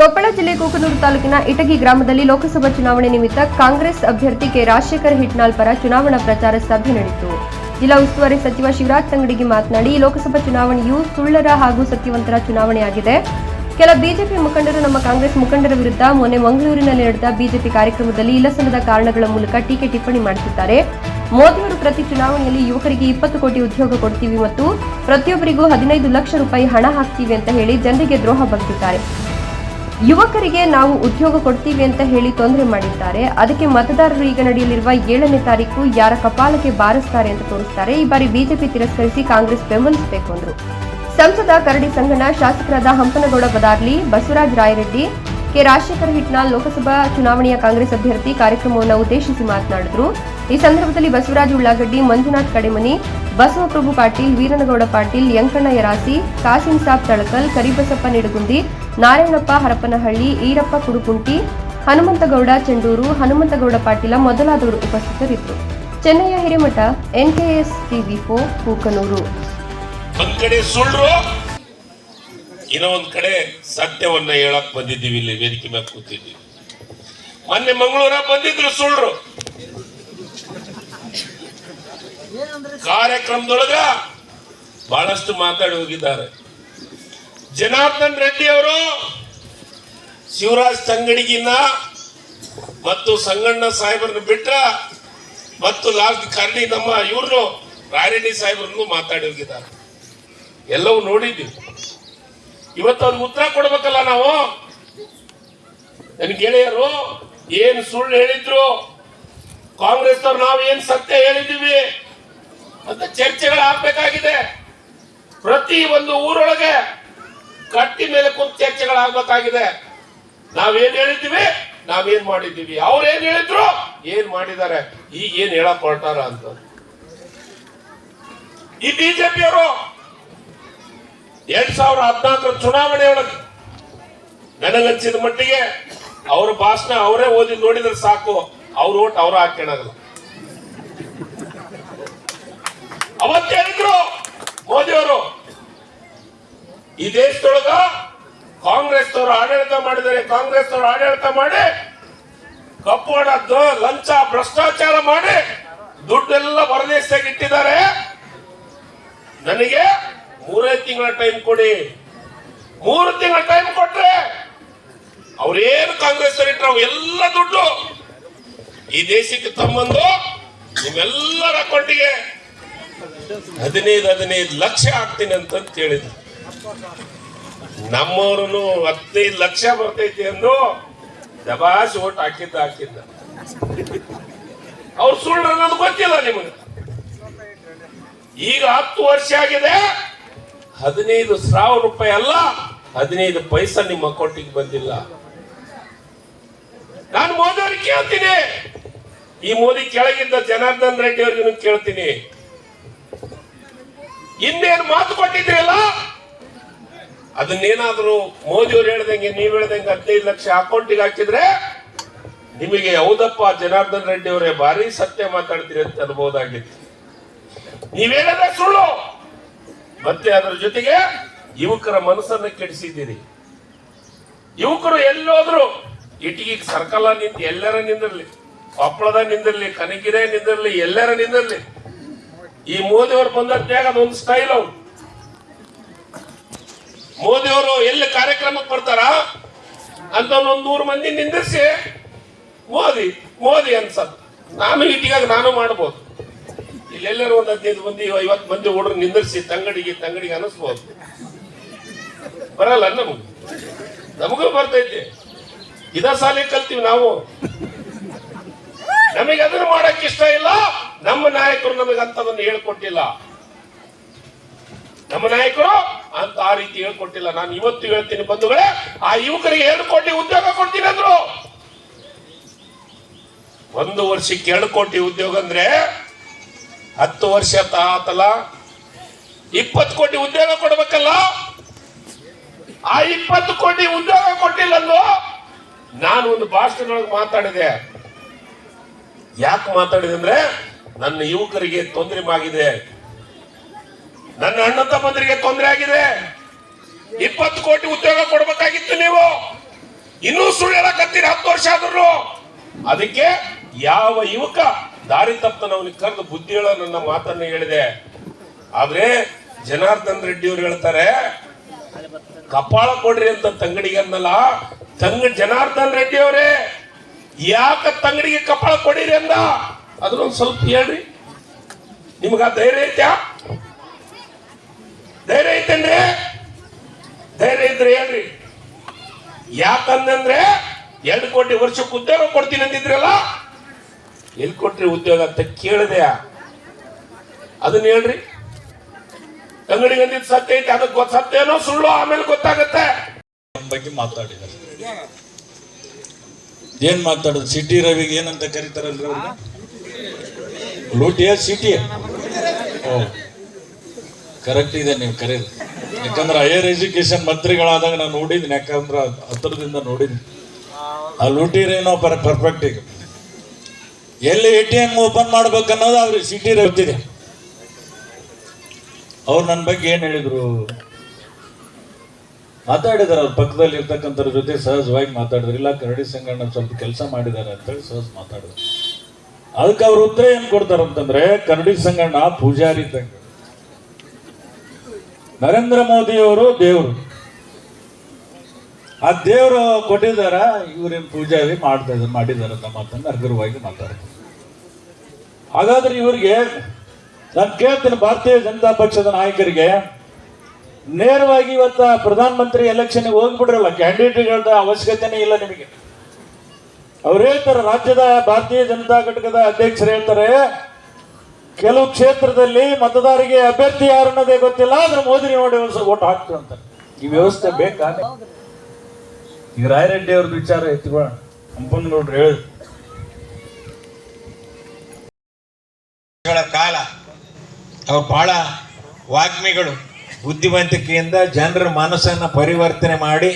ಕೊಪ್ಪಳ ಜಿಲ್ಲೆ ಕೂಕನೂರು ತಾಲೂಕಿನ ಇಟಗಿ ಗ್ರಾಮದಲ್ಲಿ ಲೋಕಸಭಾ ಚುನಾವಣೆ ನಿಮಿತ್ತ ಕಾಂಗ್ರೆಸ್ ಅಭ್ಯರ್ಥಿ ಕೆ ರಾಜಶೇಖರ್ ಹಿಟ್ನಾಲ್ ಪರ ಚುನಾವಣಾ ಪ್ರಚಾರ ಸಭೆ ನಡೆಯಿತು. ಜಿಲ್ಲಾ ಉಸ್ತುವಾರಿ ಸಚಿವ ಶಿವರಾಜ್ ತಂಗಡಿಗೆ ಮಾತನಾಡಿ, ಲೋಕಸಭಾ ಚುನಾವಣೆಯು ಸುಳ್ಳರ ಹಾಗೂ ಸತ್ಯವಂತರ ಚುನಾವಣೆಯಾಗಿದೆ ಕೆಲ ಬಿಜೆಪಿ ಮುಖಂಡರು ನಮ್ಮ ಕಾಂಗ್ರೆಸ್ ಮುಖಂಡರ ವಿರುದ್ಧ ಮೊನ್ನೆ ಮಂಗಳೂರಿನಲ್ಲಿ ನಡೆದ ಬಿಜೆಪಿ ಕಾರ್ಯಕ್ರಮದಲ್ಲಿ ಇಲ್ಲಸಲ್ಲದ ಕಾರಣಗಳ ಮೂಲಕ ಟೀಕೆ ಟಿಪ್ಪಣಿ ಮಾಡುತ್ತಿದ್ದಾರೆ ಮೋದಿಯವರು ಪ್ರತಿ ಚುನಾವಣೆಯಲ್ಲಿ ಯುವಕರಿಗೆ ಇಪ್ಪತ್ತು ಕೋಟಿ ಉದ್ಯೋಗ ಕೊಡ್ತೀವಿ ಮತ್ತು ಪ್ರತಿಯೊಬ್ಬರಿಗೂ ಹದಿನೈದು ಲಕ್ಷ ರೂಪಾಯಿ ಹಣ ಹಾಕ್ತೀವಿ ಅಂತ ಹೇಳಿ ಜನರಿಗೆ ದ್ರೋಹ ಬಗ್ಗಿದ್ದಾರೆ. ಯುವಕರಿಗೆ ನಾವು ಉದ್ಯೋಗ ಕೊಡ್ತೀವಿ ಅಂತ ಹೇಳಿ ತೊಂದರೆ ಮಾಡಿದ್ದಾರೆ. ಅದಕ್ಕೆ ಮತದಾರರು ಈಗ ನಡೆಯಲಿರುವ ಏಳನೇ ತಾರೀಕು ಯಾರ ಕಪಾಲಕ್ಕೆ ಬಾರಿಸ್ತಾರೆ ಅಂತ ತೋರಿಸ್ತಾರೆ. ಈ ಬಾರಿ ಬಿಜೆಪಿ ತಿರಸ್ಕರಿಸಿ ಕಾಂಗ್ರೆಸ್ ಬೆಂಬಲಿಸಬೇಕು ಅಂದರು. ಸಂಸದ ಕರಡಿ ಸಂಗಣ್ಣ, ಶಾಸಕರಾದ ಹಂಪನಗೌಡ ಬದಾರ್ಲಿ, ಬಸವರಾಜ ರಾಯರೆಡ್ಡಿ, ಕೆ ರಾಜಶೇಖರ್ ಹಿಟ್ನಾಳ್ ಲೋಕಸಭಾ ಚುನಾವಣೆಯ ಕಾಂಗ್ರೆಸ್ ಅಭ್ಯರ್ಥಿ ಕಾರ್ಯಕ್ರಮವನ್ನು ಉದ್ದೇಶಿಸಿ ಮಾತನಾಡಿದರು. ಈ ಸಂದರ್ಭದಲ್ಲಿ ಬಸವರಾಜ ಉಳ್ಳಾಗಡ್ಡಿ, ಮಂಜುನಾಥ್ ಕಡೆಮನಿ ಬಸವಪ್ರಭು ಪಾಟೀಲ್, ವೀರನಗೌಡ ಪಾಟೀಲ್ ಯಂಕಣ್ಣ ಯರಾಸಿ ಕಾಸಿಂ ಸಾಬ್ ತಳಕಲ್, ಕರಿಬಸಪ್ಪ ನಿಡಗುಂದಿ ನಾರಾಯಣಪ್ಪ ಹರಪನಹಳ್ಳಿ ಈರಪ್ಪ ಕುಡುಕುಂಟಿ ಹನುಮಂತಗೌಡ ಚೆಂಡೂರು ಹನುಮಂತಗೌಡ ಪಾಟೀಲ ಮೊದಲಾದವರು ಉಪಸ್ಥಿತರಿದ್ದರು. ಚೆನ್ನೈಯ Hiremath NKS TV for Kukanur. ಒಂದ್ ಕಡೆ ಸುಳ್ಳು ಇನ್ನೊಂದ್ ಕಡೆ ಸತ್ಯವನ್ನ ಹೇಳಕ್ ಬಂದಿದ್ದೀವಿ ಇಲ್ಲಿ ವೇದಿಕೆ ಮೇಲೆ ಕೂತಿದ್ದೀವಿ. ಮೊನ್ನೆ ಮಂಗಳೂರ ಬಂದಿದ್ರು ಸುಳ್ಳು ಕಾರ್ಯಕ್ರಮದೊಳಗ ಬಹಳಷ್ಟು ಮಾತಾಡಿ ಹೋಗಿದ್ದಾರೆ. ಜನಾರ್ದನ್ ರೆಡ್ಡಿ ಅವರು ಶಿವರಾಜ್ ತಂಗಡಿಗಿನ ಮತ್ತು ಸಂಗಣ್ಣ ಸಾಹೇಬರನ್ನು ಬಿಟ್ರ ಮತ್ತು ಲಾಸ್ಟ್ ಕರ್ಣಿ ನಮ್ಮ ಇವರು ರಾಯರೆಡ್ಡಿ ಸಾಹೇಬರನ್ನು ಮಾತಾಡಿ ಹೋಗಿದ್ದಾರೆ ಎಲ್ಲವೂ ನೋಡಿದ್ದೀವಿ ಇವತ್ತು ಅವ್ರಿಗೆ ಉತ್ತರ ಕೊಡ್ಬೇಕಲ್ಲ ನಾವು? ನನ್ನ ಗೆಳೆಯರು ಏನ್ ಸುಳ್ಳು ಹೇಳಿದ್ರು? ಕಾಂಗ್ರೆಸ್ ಅವ್ರು ನಾವು ಏನು ಸತ್ಯ ಹೇಳಿದ್ದೀವಿ? ಅಂತ ಚರ್ಚೆಗಳು ಆಗ್ಬೇಕಾಗಿದೆ ಪ್ರತಿ ಒಂದು ಊರೊಳಗೆ ಕಟ್ಟಿ ಮೇಲೆ ಕುಂತ ಚರ್ಚೆಗಳಾಗಬೇಕಾಗಿದೆ. ನಾವೇನ್ ಹೇಳಿದ್ದೀವಿ? ನಾವೇನ್ ಮಾಡಿದ್ದೀವಿ? ಅವ್ರು ಏನ್ ಹೇಳಿದ್ರು? ಏನ್ ಮಾಡಿದ್ದಾರೆ? ಈಗ ಏನ್ ಹೇಳಕ್ ಹೊರಟಾರ ಅಂತ. ಈ ಬಿಜೆಪಿಯವರು ಎರಡ್ ಸಾವಿರದ ಹದಿನಾಲ್ಕರ ಚುನಾವಣೆ ಒಳಗೆ ನನಗನ್ಸಿದ ಮಟ್ಟಿಗೆ ಅವ್ರ ಭಾಷಣ ಅವರೇ ಓದಿ ನೋಡಿದ್ರೆ ಸಾಕು. ಅವ್ರ ಓಟ್ ಅವ್ರ ಹಾಕೋಣ ಅವತ್ತು ಹೇಳಿದ್ರು ಮೋದಿ ಅವರು ಈ ದೇಶದೊಳಗ ಕಾಂಗ್ರೆಸ್ ಅವರು ಆಡಳಿತ ಮಾಡಿದರೆ ಕಾಂಗ್ರೆಸ್ ಅವರು ಆಡಳಿತ ಮಾಡಿ ಕಪ್ಪು ಹಣ ಲಂಚ ಭ್ರಷ್ಟಾಚಾರ ಮಾಡಿ ದುಡ್ಡೆಲ್ಲ ಹೊರದೇಶಕ್ಕೆ ಇಟ್ಟಿದ್ದಾರೆ. ನನಗೆ ಮೂರೇ ತಿಂಗಳ ಟೈಮ್ ಕೊಡಿ. ಮೂರು ತಿಂಗಳ ಟೈಮ್ ಕೊಟ್ರೆ ಅವ್ರೇನು ಕಾಂಗ್ರೆಸ್ ಎಲ್ಲ ದುಡ್ಡು ಈ ದೇಶಕ್ಕೆ ತಮ್ಮಂದು, ನಿಮ್ಮೆಲ್ಲರ ಅಕೌಂಟಿಗೆ. ಹದಿನೈದು ಹದಿನೈದು ಲಕ್ಷ ಹಾಕ್ತೀನಿ ಅಂತ ಹೇಳಿದ್ರು. ನಮ್ಮವ್ರು ಹದಿನೈದು ಲಕ್ಷ ಬರ್ತೈತಿ ಅಂದು ದಬಾಸ್ ಓಟ್ ಹಾಕಿದ್ದ ಹಾಕಿದ್ದ. ಅವ್ರು ಸುಳ್ಳು ಅನ್ನೋದು ಗೊತ್ತಿಲ್ಲ ನಿಮಗೆ. ಈಗ ಹತ್ತು ವರ್ಷ ಆಗಿದೆ, ಹದಿನೈದು ಸಾವಿರ ರೂಪಾಯಿ ಅಲ್ಲ, ಹದಿನೈದು ಪೈಸಾ ನಿಮ್ಮ ಅಕೌಂಟಿಗೆ ಬಂದಿಲ್ಲ. ನಾನು ಮೋದಿ ಅವ್ರಿಗೆ ಕೇಳ್ತೀನಿ. ಈ ಮೋದಿ ಕೆಳಗಿದ್ದ ಜನಾರ್ದನ್ ರೆಡ್ಡಿ ಅವ್ರಿಗೆ ಕೇಳ್ತೀನಿ. ಇನ್ನೇನು ಮಾತು ಕೊಟ್ಟಿದ್ರಲ್ಲ ಅದನ್ನೇನಾದ್ರೂ ಮೋದಿ ಅವ್ರು ಹೇಳ್ದಂಗೆ, ನೀವ್ ಹೇಳ್ದಂಗೆ ಹದಿನೈದು ಲಕ್ಷ ಅಕೌಂಟಿಗೆ ಹಾಕಿದ್ರೆ ನಿಮಗೆ ಹೌದಪ್ಪ ಜನಾರ್ದನ್ ರೆಡ್ಡಿ ಅವರೇ ಭಾರಿ ಸತ್ಯ ಮಾತಾಡ್ತೀರಿ ಅಂತ ಅನ್ಬೋದಾಗಿತ್ತು. ನೀವೇನಾದ್ರೆ ಸುಳ್ಳು! ಮತ್ತೆ ಅದರ ಜೊತೆಗೆ ಯುವಕರ ಮನಸ್ಸನ್ನ ಕೆಡಿಸಿದ್ದೀರಿ. ಯುವಕರು ಎಲ್ಲೋದ್ರು ಇಟ್ಟಿಗೆ ಸರ್ಕಲ್ ನಿಂತು ಎಲ್ಲರ ನಿಂದಿರ್ಲಿ, ಕೊಪ್ಪಳದ ನಿಂದಿರ್ಲಿ, ಕನಗಿರೆ ನಿಂದಿರ್ಲಿ, ಎಲ್ಲರ ನಿಂದಿರ್ಲಿ. ಈ ಮೋದಿ ಅವರು ಬಂದದ್ದೇ ಅದೊಂದು ಸ್ಟೈಲ್ ಅವ್ರು. ಮೋದಿ ಅವರು ಎಲ್ಲಿ ಕಾರ್ಯಕ್ರಮಕ್ಕೆ ಬರ್ತಾರ ಅಂತ ಒಂದು ನೂರು ಮಂದಿ ನಿಂದಿಸಿ ಮೋದಿ ಮೋದಿ ಅನ್ಸದ್. ನಾನು ಇಟ್ಟಿಗಾಗ ನಾನು ಮಾಡ್ಬೋದು. ಇಲ್ಲೆಲ್ಲರೂ ಒಂದ್ ಹದಿನೈದು ಮಂದಿ, ಐವತ್ತು ಮಂದಿ ಹುಡುಗರು ನಿಂದಿರಿಸಿ ತಂಗಡಿಗೆ ತಂಗಡಿಗೆ ಅನಿಸ್ಬೋದು. ಬರಲ್ಲ ನಮಗೂ. ನಮಗೂ ಬರ್ತೈತಿ. ಇದ ಸಾಲಿ ಕಲ್ತೀವಿ ನಾವು. ನಮಗೆ ಅದನ್ನು ಮಾಡಕ್ ಇಷ್ಟ ಇಲ್ಲ, ನಮ್ಮ ನಾಯಕರು ನಮಗೆ ಅಂತದನ್ನು ಹೇಳ್ಕೊಟ್ಟಿಲ್ಲ. ನಮ್ಮ ನಾಯಕರು ಅಂತ ಆ ರೀತಿ ಹೇಳ್ಕೊಟ್ಟಿಲ್ಲ. ನಾನು ಇವತ್ತು ಹೇಳ್ತೀನಿ ಬಂಧುಗಳೇ, ಆ ಯುವಕರಿಗೆ ಎರಡು ಕೋಟಿ ಉದ್ಯೋಗ ಕೊಡ್ತೀನಿ ಅಂದ್ರು. ಒಂದು ವರ್ಷಕ್ಕೆ ಎರಡು ಕೋಟಿ ಉದ್ಯೋಗ ಅಂದ್ರೆ ಹತ್ತು ವರ್ಷ ಆತಲ್ಲ. ಇಪ್ಪತ್ತು ಕೋಟಿ ಉದ್ಯೋಗ ಕೊಡ್ಬೇಕಲ್ಲ. ಆ ಇಪ್ಪತ್ತು ಕೋಟಿ ಉದ್ಯೋಗ ಕೊಟ್ಟಿಲ್ಲ ಅಂದು ನಾನು ಒಂದು ಭಾಷಣದೊಳಗೆ ಮಾತಾಡಿದೆ. ಯಾಕೆ ಮಾತಾಡಿದೆ ಅಂದ್ರೆ, ನನ್ನ ಯುವಕರಿಗೆ ತೊಂದರೆ ಆಗಿದೆ ನನ್ನ ಅಣ್ಣ ತಮ್ಮಂದ್ರಿಗೆ ತೊಂದರೆ ಆಗಿದೆ. ಇಪ್ಪತ್ತು ಕೋಟಿ ಉದ್ಯೋಗ ಕೊಡಬೇಕಾಗಿತ್ತು ನೀವು. ಇನ್ನೂ ಸುಳ್ಳು ಹೇಳಕತ್ತೀರಿ, ಹತ್ತು ವರ್ಷ ಆದ್ರು. ಅದಕ್ಕೆ ಯಾವ ಯುವಕ ದಾರಿ ತಪ್ಪನವನಿಗೆ ಕರೆದು ಬುದ್ಧಿ ಹೇಳೋ ನನ್ನ ಮಾತನ್ನು ಹೇಳಿದೆ. ಆದ್ರೆ ಜನಾರ್ದನ್ ರೆಡ್ಡಿ ಅವ್ರು ಹೇಳ್ತಾರೆ, ಕಪಾಳ ಕೊಡ್ರಿ ಅಂತ ತಂಗಡಿಗೆ ಅನ್ನಲ್ಲ ತಂಗ, ಜನಾರ್ದನ್ ರೆಡ್ಡಿ ಅವರೇ, ಯಾಕ ತಂಗಡಿಗೆ ಕಪಾಳ ಕೊಡಿರಿ ಅಂದ? ಅದ್ರೊಂದು ಸ್ವಲ್ಪ ಹೇಳ್ರಿ. ನಿಮ್ಗ ಧೈರ್ಯ ಐತ್ಯಾ? ಧೈರ್ಯ ಐತೇನ್ರಿ? ಧೈರ್ಯ ಇದ್ರೆ ಹೇಳ್ರಿ. ಯಾಕಂದ್ರೆ ಎರಡು ಕೋಟಿ ವರ್ಷಕ್ಕೆ ಉದ್ಯೋಗ ಕೊಡ್ತೀನಿ ಅಂತಿದ್ರಲ್ಲ ಎಲ್ಲಿ ಕೊಟ್ರಿ ಉದ್ಯೋಗ ಅಂತ ಕೇಳಿದೆ. ಅದನ್ನ ಹೇಳ್ರಿ. ಅಂಗಡಿಗೆ ಅಂದಿದ್ ಸತ್ಯ ಐತೆ ಅದಕ್ಕೆ ಗೊತ್ತ ಸತ್ಯನೋ ಸುಳ್ಳು ಆಮೇಲೆ ಗೊತ್ತಾಗತ್ತೆ. ಬಗ್ಗೆ ಮಾತಾಡಿದ್ದಾರೆ ಏನ್ ಮಾತಾಡೋದು? ಸಿಟಿ ರವಿಗೆ ಏನಂತ ಕರೀತಾರಲ್ರಿ ಲೂಟಿಯ ಸಿಟಿ ಓ. ಕರೆಕ್ಟ್ ಇದೆ ನೀವು ಕರೀರಿ. ಯಾಕಂದ್ರೆ ಹೈಯರ್ ಎಜುಕೇಶನ್ ಮಂತ್ರಿಗಳಾದಾಗ ನಾನು ನೋಡಿದ್ದೀನಿ, ಯಾಕಂದ್ರೆ ಹತ್ರದಿಂದ ನೋಡಿದ್ದೀನಿ. ಆ ಲೂಟಿರೇನೋ ಪರ್ ಪರ್ಫೆಕ್ಟ್ ಈಗ. ಎಲ್ಲಿ ಎ ಟಿ ಎಂ ಓಪನ್ ಮಾಡ್ಬೇಕನ್ನೋದು ಅವ್ರಿಗೆ ಸಿಟಿ ಗೊತ್ತಿದೆ. ಅವ್ರು ನನ್ನ ಬಗ್ಗೆ ಏನು ಹೇಳಿದ್ರು? ಮಾತಾಡಿದಾರೆ, ಅವ್ರ ಪಕ್ಕದಲ್ಲಿ ಇರ್ತಕ್ಕಂಥವ್ರ ಜೊತೆ ಸಹಜವಾಗಿ ಮಾತಾಡಿದ್ರು. ಇಲ್ಲ, ಕರಡಿ ಸಂಗಣ್ಣ ಸ್ವಲ್ಪ ಕೆಲಸ ಮಾಡಿದ್ದಾರೆ ಅಂತೇಳಿ ಸಹಜ ಮಾತಾಡಿದ್ರು. ಅದಕ್ಕೆ ಅವ್ರ ಉತ್ತರ ಏನು ಕೊಡ್ತಾರ ಅಂತಂದ್ರೆ ಕರಡಿ ಸಂಗಣ್ಣ ಪೂಜಾರಿ ಇದ್ದಂಗೆ ನರೇಂದ್ರ ಮೋದಿಯವರು ದೇವರು. ಆ ದೇವರು ಕೊಟ್ಟಿದಾರ, ಇವ್ರೇನ್ ಪೂಜಾರಿ ಮಾಡ್ತಾ ಇದ್ದಾರೆ, ಮಾಡಿದ್ದಾರೆ ಅಂತ ಮಾತನ್ನ ಮಾತಾಡ್ತಾರೆ. ಹಾಗಾದ್ರೆ ಇವರಿಗೆ, ನಾನು ಕೇಳ್ತೀನಿ ಭಾರತೀಯ ಜನತಾ ಪಕ್ಷದ ನಾಯಕರಿಗೆ, ನೇರವಾಗಿ ಇವತ್ತ ಪ್ರಧಾನಮಂತ್ರಿ ಎಲೆಕ್ಷನ್ ಹೋಗ್ಬಿಡ್ರಲ್ಲ ಕ್ಯಾಂಡಿಡೇಟ್ಗಳ ಅವಶ್ಯಕತೆನೇ ಇಲ್ಲ ನಿಮಗೆ. ಅವ್ರು ಹೇಳ್ತಾರೆ ರಾಜ್ಯದ ಭಾರತೀಯ ಜನತಾ ಘಟಕದ ಅಧ್ಯಕ್ಷರು ಹೇಳ್ತಾರೆ ಕೆಲವು ಕ್ಷೇತ್ರದಲ್ಲಿ ಮತದಾರರಿಗೆ ಅಭ್ಯರ್ಥಿ ಯಾರು ಅನ್ನೋದೇ ಗೊತ್ತಿಲ್ಲ ಆದ್ರೆ ಮೋದಿ ನೋಡಿ ಓಟ್ ಹಾಕ್ತೀವಿ ಅಂತ. ಈ ವ್ಯವಸ್ಥೆ ಬೇಕಾ? ಈಗ ರಾಯರೆಡ್ಡಿ ಅವ್ರದ್ದು ವಿಚಾರ ಎತ್ತಿಕೊಳ್ಳೋಣ ಹಂಪನಗೌಡ್ರು ಹೇಳಿ. ಗಳ ಕಾಲ ಅವ್ರು ಬಹಳ ವಾಗ್ಮಿಗಳು. ಬುದ್ಧಿವಂತಿಕೆಯಿಂದ ಜನರ ಮನಸ್ಸನ್ನು ಪರಿವರ್ತನೆ ಮಾಡಿ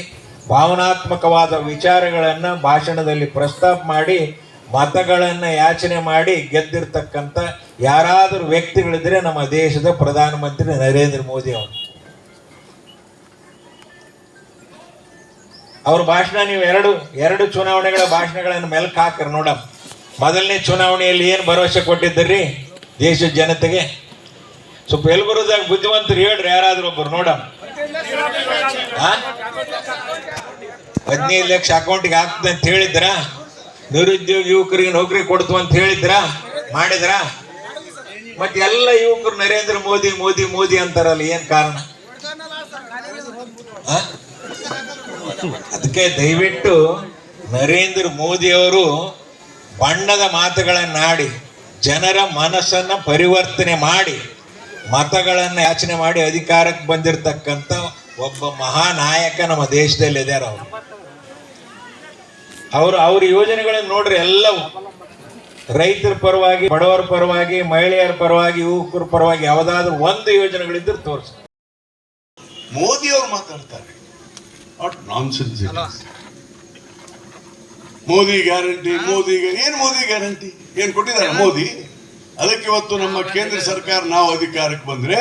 ಭಾವನಾತ್ಮಕವಾದ ವಿಚಾರಗಳನ್ನು ಭಾಷಣದಲ್ಲಿ ಪ್ರಸ್ತಾಪ ಮಾಡಿ ಮತಗಳನ್ನು ಯಾಚನೆ ಮಾಡಿ ಗೆದ್ದಿರ್ತಕ್ಕಂಥ ಯಾರಾದರೂ ವ್ಯಕ್ತಿಗಳಿದ್ರೆ ನಮ್ಮ ದೇಶದ ಪ್ರಧಾನಮಂತ್ರಿ ನರೇಂದ್ರ ಮೋದಿ ಅವರು. ಅವ್ರ ಭಾಷಣ ನೀವು ಎರಡು ಎರಡು ಚುನಾವಣೆಗಳ ಭಾಷಣಗಳನ್ನು ಮೆಲ್ಕ್ ಹಾಕ್ರಿ ನೋಡ ಮೊದಲನೇ ಚುನಾವಣೆಯಲ್ಲಿ ಏನು ಭರವಸೆ ಕೊಟ್ಟಿದ್ದೀರಿ ದೇಶದ ಜನತೆಗೆ? ಸ್ವಲ್ಪ ಎಲ್ಲಿ ಬರೋದಾಗ ಬುದ್ಧಿವಂತರು ಹೇಳ್ರಿ ಯಾರಾದ್ರೂ ಒಬ್ಬರು ನೋಡ ಹದಿನೈದು ಲಕ್ಷ ಅಕೌಂಟ್ಗೆ ಆಗ್ತದೆ ಅಂತ ಹೇಳಿದ್ರ ನಿರುದ್ಯೋಗ ಯುವಕರಿಗೆ ನೌಕರಿ ಕೊಡ್ತು ಅಂತ ಹೇಳಿದ್ರ? ಮಾಡಿದ್ರ? ಮತ್ತೆ ಎಲ್ಲ ಯುವಕರು ನರೇಂದ್ರ ಮೋದಿ ಮೋದಿ ಮೋದಿ ಅಂತಾರಲ್ಲ, ಏನ್ ಕಾರಣ? ಅದಕ್ಕೆ ದಯವಿಟ್ಟು ನರೇಂದ್ರ ಮೋದಿ ಅವರು ಬಣ್ಣದ ಮಾತುಗಳನ್ನಾಡಿ ಜನರ ಮನಸ್ಸನ್ನ ಪರಿವರ್ತನೆ ಮಾಡಿ, ಮತಗಳನ್ನು ಯಾಚನೆ ಮಾಡಿ ಅಧಿಕಾರಕ್ಕೆ ಬಂದಿರತಕ್ಕಂಥ ಒಬ್ಬ ಮಹಾನಾಯಕ ನಮ್ಮ ದೇಶದಲ್ಲಿ ಇದ್ದಾರೆ ಅವರು. ಅವರು ಅವ್ರ ಯೋಜನೆಗಳನ್ನ ನೋಡ್ರಿ ಎಲ್ಲವೂ. ರೈತರ ಪರವಾಗಿ ಬಡವರ ಪರವಾಗಿ ಮಹಿಳೆಯರ ಪರವಾಗಿ ಯುವಕರ ಪರವಾಗಿ ಯಾವುದಾದ್ರೂ ಒಂದು ಯೋಜನೆಗಳಿದ್ರೆ ತೋರಿಸ. ಮೋದಿ ಅವರು ಮಾತಾಡ್ತಾರೆ. ಮೋದಿ ಗ್ಯಾರಂಟಿ ಮೋದಿ ಏನ್ ಮೋದಿ ಗ್ಯಾರಂಟಿ? ಏನ್ ಕೊಟ್ಟಿದ್ದಾರೆ ಮೋದಿ? ಅದಕ್ಕೆ ಇವತ್ತು ನಮ್ಮ ಕೇಂದ್ರ ಸರ್ಕಾರ ನಾವು ಅಧಿಕಾರಕ್ಕೆ ಬಂದ್ರೆ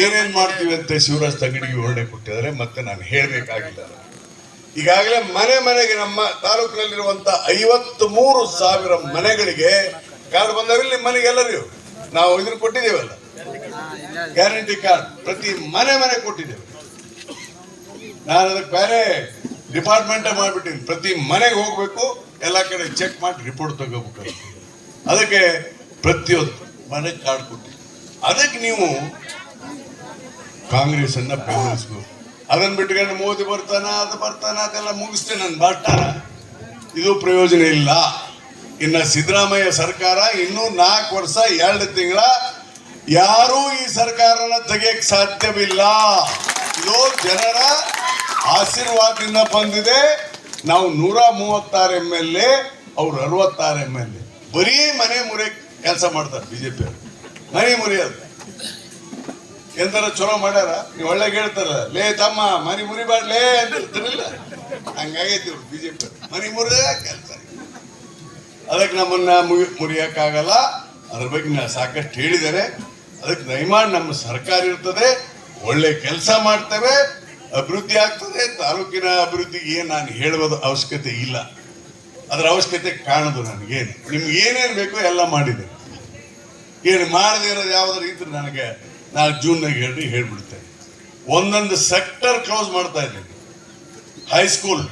ಏನೇನ್ ಮಾಡ್ತೀವಿ ಅಂತ ಶಿವರಾಜ್ ತಂಗಡಿಗೆ ಹೊರಡೆ ಕೊಟ್ಟಿದ್ದಾರೆ ಮತ್ತೆ ನಾನು ಹೇಳ್ಬೇಕಾಗಿಲ್ಲ. ಈಗಾಗಲೇ ಮನೆ ಮನೆಗೆ ನಮ್ಮ ತಾಲೂಕಿನಲ್ಲಿರುವಂತ ಐವತ್ತು ಮೂರು ಸಾವಿರ ಮನೆಗಳಿಗೆ ಕಾರ್ಡ್ ಬಂದವರಲ್ಲಿ ಮನೆಗೆಲ್ಲರಿಗೂ ನಾವು. ಇದನ್ನು ಕೊಟ್ಟಿದ್ದೇವಲ್ಲ. ಗ್ಯಾರಂಟಿ ಕಾರ್ಡ್ ಪ್ರತಿ ಮನೆ ಮನೆ ಕೊಟ್ಟಿದ್ದೇವೆ. ನಾನು ಅದಕ್ಕೆ ಬೇರೆ ಡಿಪಾರ್ಟ್ಮೆಂಟ್ ಮಾಡಿಬಿಟ್ಟಿನಿ ಪ್ರತಿ ಮನೆಗೆ ಹೋಗ್ಬೇಕು, ಎಲ್ಲ ಕಡೆ ಚೆಕ್ ಮಾಡಿ ರಿಪೋರ್ಟ್ ತಗೋಬೇಕು. ಅದಕ್ಕೆ ಪ್ರತಿಯೊಂದು ಮನೆಗೆ ಕಾರ್ಡ್ ಕೊಟ್ಟಿದ್ದೆ ಅದಕ್ಕೆ ನೀವು ಕಾಂಗ್ರೆಸ್ ಅನ್ನ ಬೆಂಬಲಿಸ್ಬೇಕು. ಅದನ್ನ ಬಿಟ್ಕೊಂಡು ಮೋದಿ ಬರ್ತಾನ, ಅದು ಬರ್ತಾನ, ಅದೆಲ್ಲ ಮುಗಿಸ್ತೇನೆ ನನ್ನ ಬರ್ತಾನ ಇದು ಪ್ರಯೋಜನ ಇಲ್ಲ. ಇನ್ನ ಸಿದ್ದರಾಮಯ್ಯ ಸರ್ಕಾರ ಇನ್ನೂ ನಾಲ್ಕು ವರ್ಷ, ಎರಡು ತಿಂಗಳ ಯಾರೂ ಈ ಸರ್ಕಾರನ ತೆಗೆಯಕ್ಕೆ ಸಾಧ್ಯವಿಲ್ಲ. ಇದು ಜನರ ಆಶೀರ್ವಾದದಿಂದ ಬಂದಿದೆ. ನಾವು ನೂರ ಮೂವತ್ತಾರು ಎಂ ಎಲ್ ಎ, ಅವ್ರು ಅರವತ್ತಾರು ಎಂ ಎಲ್ ಎ. ಬರೀ ಮನೆ ಮುರಿ ಕೆಲಸ ಮಾಡ್ತಾರೆ ಬಿಜೆಪಿ ಮನೆ ಮುರಿಯೋದು ಎಂತಾರ ಚಲೋ ಮಾಡ್ಯಾರ? ನೀವು ಒಳ್ಳೆ ಹೇಳ್ತಾರ ಲೇ ತಮ್ಮ ಮನಿ ಮುರಿಬಾರ್ಲೇ ಅಂತ ಹೇಳ್ತಾರಲ್ಲ. ಹಂಗಾಗೈತಿ ಬಿಜೆಪಿ ಮನಿ ಮುರಿದ ಕೆಲಸ. ಅದಕ್ಕೆ ನಮ್ಮನ್ನ ಮುಗಿ ಮುರಿಯಕ್ಕಾಗಲ್ಲ. ಅದ್ರ ಬಗ್ಗೆ ನಾ ಸಾಕಷ್ಟು ಹೇಳಿದ್ದೇನೆ. ಅದಕ್ಕೆ ದಯಮಾಡಿ ನಮ್ಮ ಸರ್ಕಾರ ಇರ್ತದೆ. ಒಳ್ಳೆ ಕೆಲಸ ಮಾಡ್ತೇವೆ. ಅಭಿವೃದ್ಧಿ ಆಗ್ತದೆ. ತಾಲೂಕಿನ ಅಭಿವೃದ್ಧಿಗೆ ಏನು ನಾನು ಹೇಳುವುದು ಅವಶ್ಯಕತೆ ಇಲ್ಲ. ಅದರ ಅವಶ್ಯಕತೆ ಕಾಣದು ನನಗೇನು. ನಿಮ್ಗೆ ಏನೇನು ಬೇಕೋ ಎಲ್ಲ ಮಾಡಿದ್ದೇನೆ. ಏನು ಮಾಡದೇ ಇರೋದು ಯಾವುದಾದ್ರು ಇದ್ರೆ ನನಗೆ ನಾನು ಜೂನ್ನಾಗ ಹೇಳಿ ಹೇಳ್ಬಿಡ್ತೇನೆ. ಒಂದೊಂದು ಸೆಕ್ಟರ್ ಕ್ಲೋಸ್ ಮಾಡ್ತಾ ಇದ್ದೀನಿ. ಹೈಸ್ಕೂಲ್